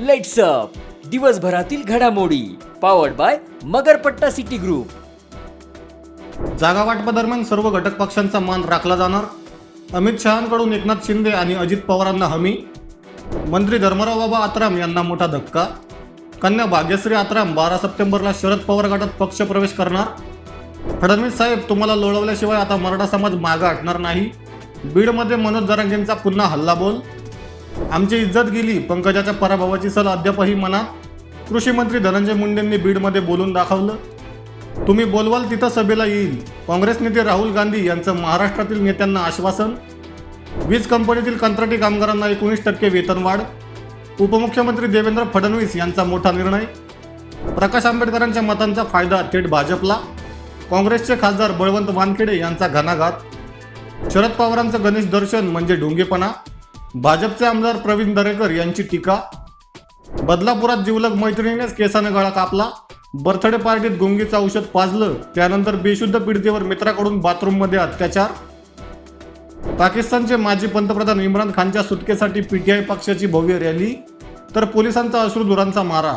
Let's up दिवसभरातील घडामोडी powered by Magarpatta city group जागा वाटपादरम्यान सर्व घटक पक्षांचा मान राखला जाणार. अमित शहांकडून एकनाथ शिंदे आणि अजित पवारांना हमी. मंत्री धर्मराव बाबा आत्राम यांना मोठा धक्का. कन्या भाग्यश्री आत्राम बारा सप्टेंबरला शरद पवार गटात पक्ष प्रवेश करणार. फडणवीस साहेब तुम्हाला लोळवल्याशिवाय आता मराठा समाज मागं हटणार नाही. बीडमध्ये मनोज जरांगेंचा पुन्हा हल्ला बोल आमची इज्जत गेली पंकजाच्या पराभवाची सल अद्यापही मनात कृषी मंत्री धनंजय मुंडेंनी बीडमध्ये बोलून दाखवलं. तुम्ही बोलवाल तिथं सभेला येईल. काँग्रेस नेते राहुल गांधी यांचं महाराष्ट्रातील नेत्यांना आश्वासन. वीज कंपनीतील कंत्राटी कामगारांना एकोणीस टक्के वेतनवाढ उपमुख्यमंत्री देवेंद्र फडणवीस यांचा मोठा निर्णय. प्रकाश आंबेडकरांच्या मतांचा फायदा थेट भाजपला. काँग्रेसचे खासदार बळवंत वानखेडे यांचा घणाघात. शरद पवारांचं गणेश दर्शन म्हणजे ढोंगेपणा. भाजपचे आमदार प्रवीण दरेकर यांची टीका बदलापुरात जिवलग मैत्रिणीनेच केसानं गळा कापला बर्थडे पार्टीत गुंगीचं औषध पाजलं त्यानंतर बेशुद्ध पीडितेवर मित्राकडून बाथरूममध्ये अत्याचार. पाकिस्तानचे माजी पंतप्रधान इम्रान खानच्या सुटकेसाठी पीटीआय पक्षाची भव्य रॅली तर पोलिसांचा अश्रुधुरांचा मारा.